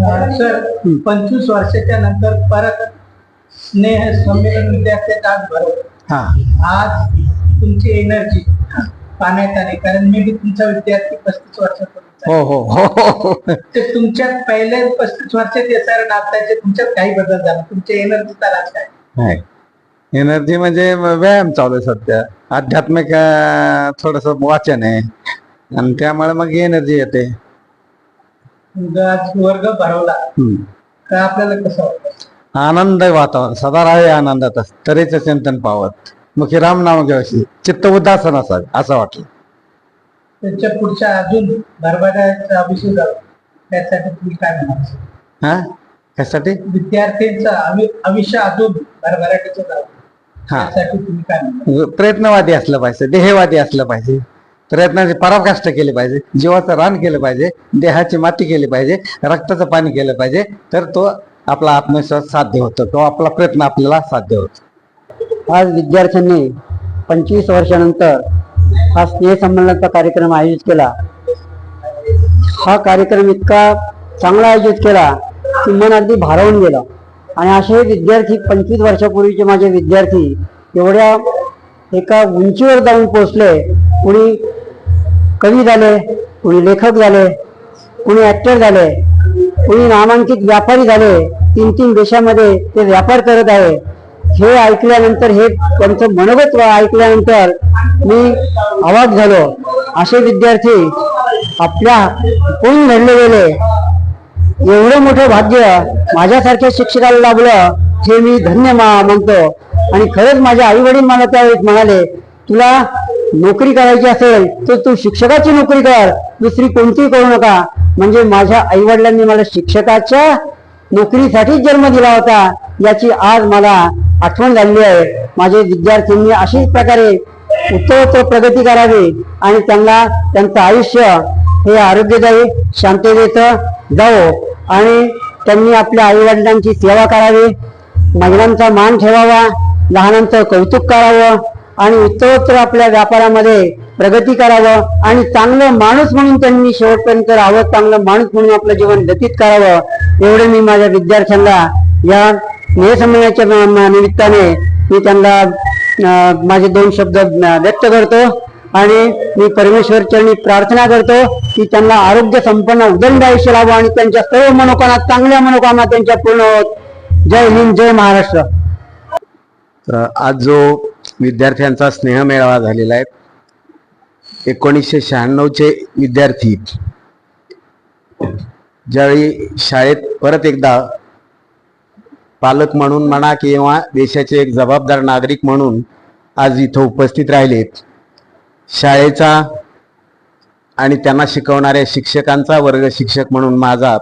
Sir पंचवीस वर्षाच्या नंतर परत स्नेह संमेलन विद्यार्थ्यात आज भरव हा. आज तुमची एनर्जी पाहण्यात आली कारण मी बी तुमचा विद्यार्थी पस्तीस वर्षापूर्वीचा हो हो हो हो. ते तुमच्यात पहिले पस्तीस वर्षात येसार नाताचे तुमच्यात काही बदल झाला तुमची एनर्जी तर आज काय? एनर्जी म्हणजे व्यायाम चालू आहे सध्या. आध्यात्मिक थोडस वाचन आहे. आणि त्यामुळे मग एनर्जी येते. वर्ग भरवला. का आपल्याला कसं वाटतं? आनंद आहे वातावरण सदा राहावे आनंदात तरीच चिंतन पावत. मुखी राम नाम घ्यावशी. चित्त उदासन असावे असं वाटलं. त्याच्या पुढच्या अजून भरभराचा अभिषेक झाला. त्यासाठी तुम्ही काय म्हणाल? हा? कशासाठी? विद्यार्थ्यांचं आयुष्य अजून भरभराटीचं हा. त्यासाठी तुम्ही काय प्रयत्नवादी असलं पाहिजे देहवादी असलं पाहिजे. प्रयत्नाची पराकाष्ठ केली पाहिजे जीवाचं रान केलं पाहिजे देहाची माती केली पाहिजे रक्ताचं पाणी केलं पाहिजे तर तो आपला आत्मविश्वास साध्य होतो तो आपला प्रयत्न आपल्याला साध्य होतो. आज विद्यार्थ्यांनी पंचवीस वर्षानंतर हा स्नेहसंमेलनाचा कार्यक्रम आयोजित केला. हा कार्यक्रम इतका चांगला आयोजित केला की मन अगदी भारावून गेलं. आणि असे विद्यार्थी पंचवीस वर्षापूर्वीचे माझे विद्यार्थी एवढ्या एका उंचीवर जाऊन पोचले कुणी कवी झाले कुणी लेखक झाले कुणी ऍक्टर झाले कुणी नामांकित व्यापारी झाले तीन तीन देशामध्ये ते व्यापार करत आहे. हे ऐकल्यानंतर हे त्यांचं मनोगत ऐकल्यानंतर मी आवाज झालो. असे विद्यार्थी आपल्या कोण घडले गेले. एवढं मोठं भाग्य माझ्यासारख्या शिक्षकाला लाभलं हे मी धन्य मा- मानतो. आणि खरंच माझे आई वडील मला त्यावेळेस म्हणाले तुला नोकरी करायची असेल तर तू शिक्षकाची नोकरी कर. दुसरी कोणतीही करू नका. म्हणजे माझ्या आईवडिलांनी मला शिक्षकाच्या नोकरीसाठीच जन्म दिला होता. याची आज मला आठवण झालेली आहे. माझे विद्यार्थ्यांनी अशीच प्रकारे उत्तरोत्तर प्रगती करावी आणि त्यांना त्यांचं आयुष्य हे आरोग्यदायी शांततेचं जावो. आणि त्यांनी आपल्या आईवडिलांची सेवा करावी. महिलांचा मान ठेवावा. लहानांचं कौतुक करावं. आणि उत्तरोत्तर आपल्या व्यापारामध्ये प्रगती करावं आणि चांगलं माणूस म्हणून त्यांनी शेवटपर्यंत राहावं चांगलं माणूस म्हणून आपलं जीवन व्यतीत करावं एवढे मी माझ्या विद्यार्थ्यांना या स्नेहसंमेलनाच्या निमित्ताने मी त्यांना माझे दोन शब्द व्यक्त करतो आणि मी परमेश्वर चरणी प्रार्थना करतो की त्यांना आरोग्य संपन्न उदंड आयुष्य लाभो आणि त्यांच्या सर्व मनोकामना चांगल्या मनोकामना त्यांच्या पूर्ण होत. जय हिंद जय महाराष्ट्र. आज जो विद्यार्थ्यांचा स्नेह मेळावा झालेला आहे. एकोणीसशे शहाण्णवचे विद्यार्थी ज्यावेळी शाळेत परत एकदा पालक म्हणून म्हणा किंवा देशाचे एक जबाबदार नागरिक म्हणून आज इथं उपस्थित राहिलेत. शाळेचा आणि त्यांना शिकवणाऱ्या शिक्षकांचा वर्ग शिक्षक म्हणून माझा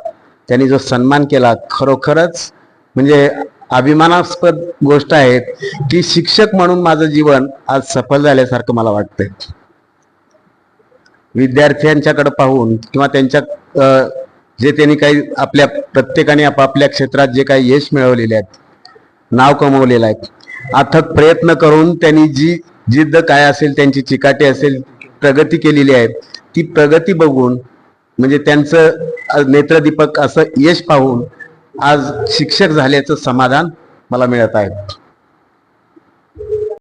त्यांनी जो सन्मान केला खरोखरच म्हणजे अभिमानास्पद गोष्ट आहे की शिक्षक म्हणून माझं जीवन आज सफल झाल्यासारखं मला वाटतंय. विद्यार्थ्यांच्याकडे पाहून किंवा त्यांच्या जे त्यांनी काही आपल्या प्रत्येकाने आपापल्या क्षेत्रात जे काही यश मिळवलेले आहेत नाव कमवलेलं आहे अथक प्रयत्न करून त्यांनी जी जिद्द काय असेल त्यांची चिकाटी असेल प्रगती केलेली आहे ती प्रगती बघून म्हणजे त्यांचं नेत्रदीपक असं यश पाहून आज शिक्षक झाल्याचं समाधान मला मिळत आहे.